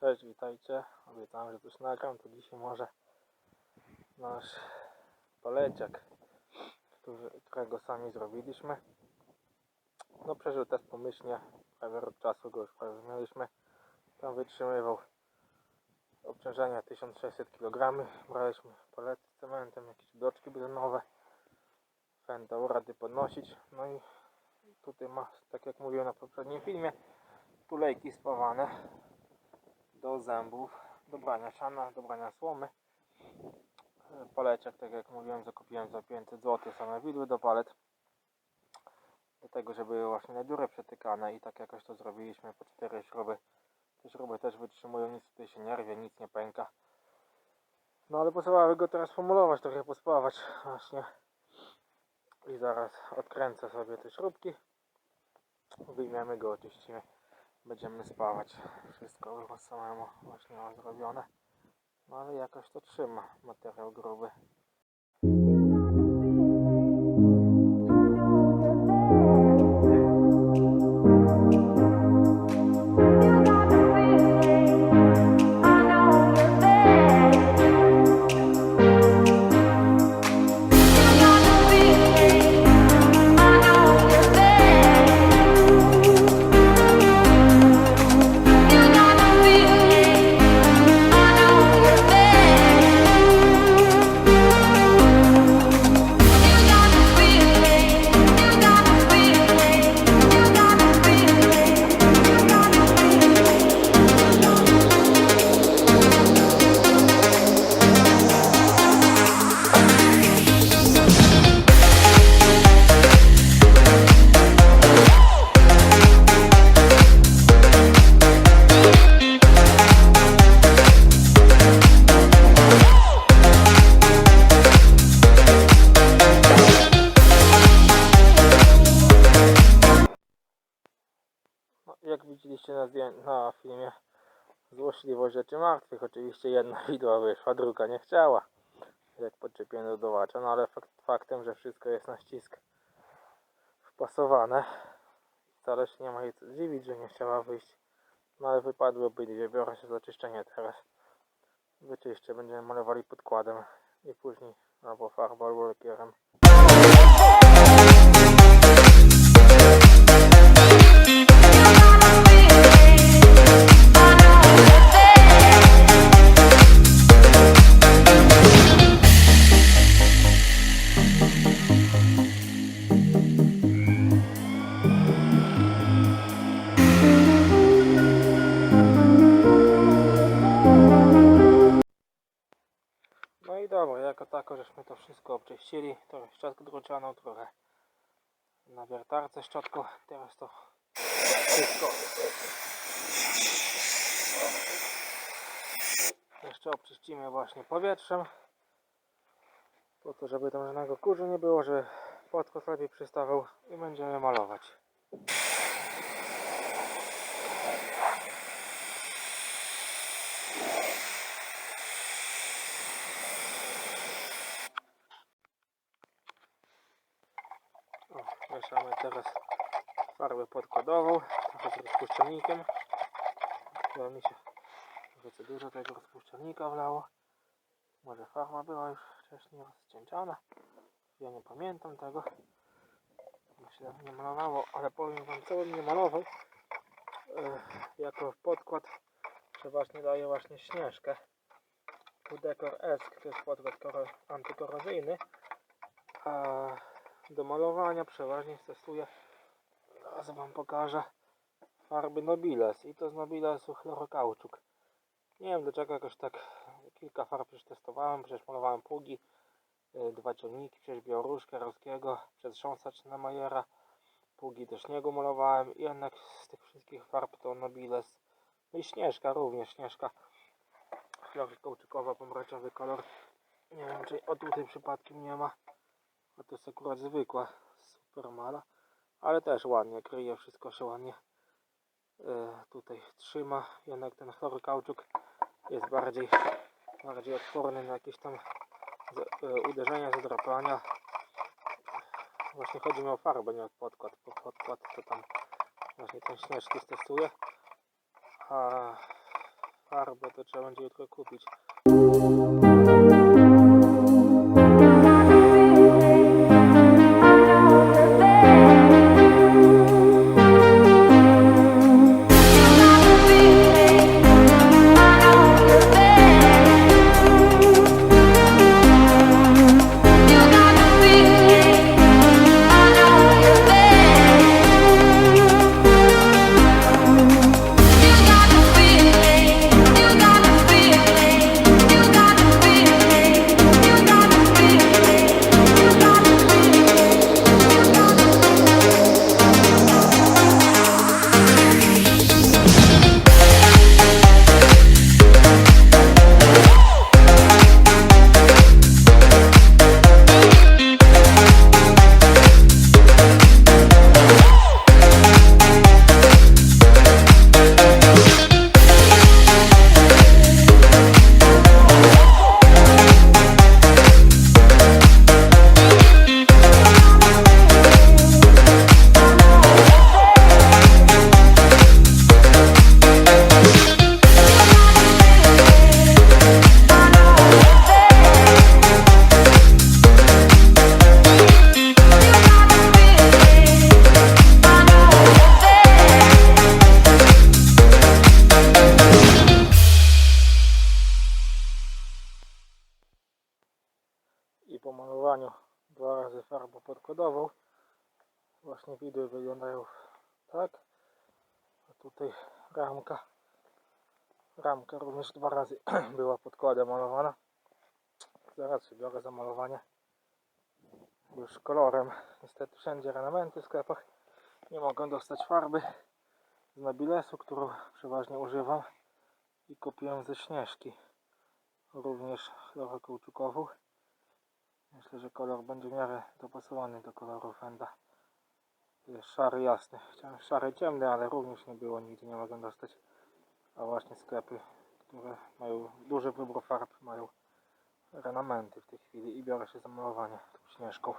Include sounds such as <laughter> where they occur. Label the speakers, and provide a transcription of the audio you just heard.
Speaker 1: Cześć, witajcie. Obiecałem, że coś nagram, to dzisiaj może nasz poleciak, który, którego sami zrobiliśmy. No przeżył test pomyślnie, prawie rok czasu go już prawie. Tam wytrzymywał obciążenia 1600 kg. Braliśmy palety z cementem, jakieś bloczki betonowe. Fajnie dało rady podnosić. No i tutaj ma, tak jak mówiłem na poprzednim filmie, tulejki spawane do zębów, do brania siana, do brania słomy. Paleciak, tak jak mówiłem, zakupiłem za 500 zł same widły do palet. Do tego, żeby były właśnie na dziurę przetykane i tak jakoś to zrobiliśmy po cztery śruby. Te śruby też wytrzymują, nic tutaj się nie rwie, nic nie pęka. No ale potrzeba go teraz formulować, trochę pospawać właśnie. I zaraz odkręcę sobie te śrubki. Wyjmiemy go, oczyścimy będziemy spawać. Wszystko było samemu właśnie zrobione. No ale jakoś to trzyma materiał gruby. Jak widzieliście na, na filmie Złośliwość rzeczy martwych. Oczywiście jedna <laughs> widła wyszła, druga nie chciała. Jak podczepiłem do dowacza. No ale fakt, faktem, że wszystko jest na ścisk wpasowane. Wcale się nie ma jej co dziwić, że nie chciała wyjść. No ale wypadły obydwie. Biorę się za czyszczenie teraz. Wyczyszczę, będziemy malowali podkładem i później albo farbą, albo lakierem. Obczyścili. Trochę szczotkę drucianą, trochę na wiertarce szczotką. Teraz to wszystko jeszcze obczyścimy właśnie powietrzem. Po to, żeby tam żadnego kurzu nie było, żeby podkos lepiej przystawał i będziemy malować. O, mieszamy teraz farbę podkładową, trochę z rozpuszczalnikiem. Chyba mi się trochę dużo tego rozpuszczalnika wlało. Może farba była już wcześniej rozcieńczana. Ja nie pamiętam tego. Się nie malowało, ale powiem wam co bym nie malował. E, jako podkład przeważnie daję właśnie śnieżkę. Udekor S, to jest podkład koro- antykorozyjny. A do malowania przeważnie stosuję, teraz wam pokażę, farby Nobiles i to z Nobilesu chlorokauczuk. Nie wiem dlaczego jakoś tak kilka farb już testowałem, przecież malowałem pługi, y, dwa ciągniki, przecież Białoruszkę, Roskiego, przedrząsacz na Majera, pługi do śniegu malowałem i jednak z tych wszystkich farb to Nobiles. No i Śnieżka również, Śnieżka chlorokauczukowa, pomarańczowy kolor. Nie wiem czy o tutaj przypadkiem nie ma. A to jest akurat zwykła super mala, ale też ładnie kryje, wszystko się ładnie e, tutaj trzyma. Jednak ten chlorokauczuk jest bardziej, bardziej odporny na jakieś tam e, uderzenia, zadrapania. Właśnie chodzi mi o farbę, nie o podkład, bo podkład to tam właśnie ten śnieżki stosuje. A farbę, to trzeba będzie jutro kupić. I po malowaniu dwa razy farbą podkładową właśnie widły wyglądają tak. A tutaj ramka. Ramka również dwa razy <clears throat> była podkładem malowana. Zaraz się biorę za malowanie. Już kolorem. Niestety wszędzie ornamenty w sklepach. Nie mogę dostać farby z Nabilesu, którą przeważnie używam. I kupiłem ze Śnieżki. Również chlorokauczukową Myślę, że kolor będzie w miarę dopasowany do koloru fenda. Jest szary jasny. Chciałem szary ciemny, ale również nie było, nigdzie nie mogłem dostać. A właśnie sklepy, które mają duży wybór farb, mają ornamenty w tej chwili i biorę się za malowanie tą śnieżką.